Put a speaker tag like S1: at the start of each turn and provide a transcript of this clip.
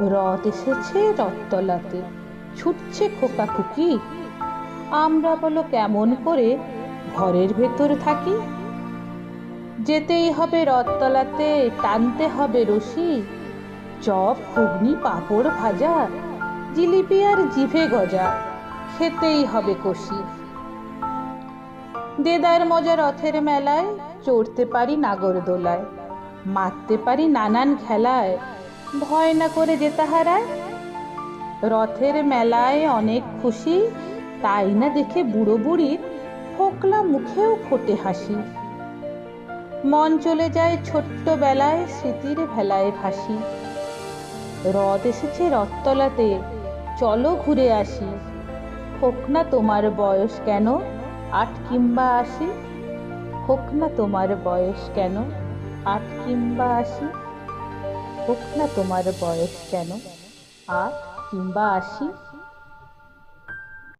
S1: রথ এসেছে রথতলাতে। ছুটছে খোকা খুকি। আমরা বলো কেমন করে ঘরের ভেতর থাকি? যেতেই হবে রথতলাতে, টানতে হবে রশি। চপ, ঘুগনি, পাঁপড় ভাজা, জিলিপি আর জিভে গজা, খেতেই হবে কষি। দেদার মজা রথের মেলায় চড়তে পারি নাগরদোলায়, মারতে পারি নানান খেলায়। ভয় না করে যেতে হারায় রথের মেলায় অনেক খুশি, তাই না দেখে বুড়ো বুড়ির ফোকলা মুখেও ফোটে হাসি। মন চলে যায় ছোট্ট বেলায় স্মৃতির ভেলায় ভাসি। রথ এসেছে রথতলাতে, চলো ঘুরে আসি। হোক না তোমার বয়স কেন? আট কিংবা আশি? হোক না তোমার বয়স কেন? আট কিংবা আশি? হোক না তোমার বয়স কেন? আর কিংবা আশি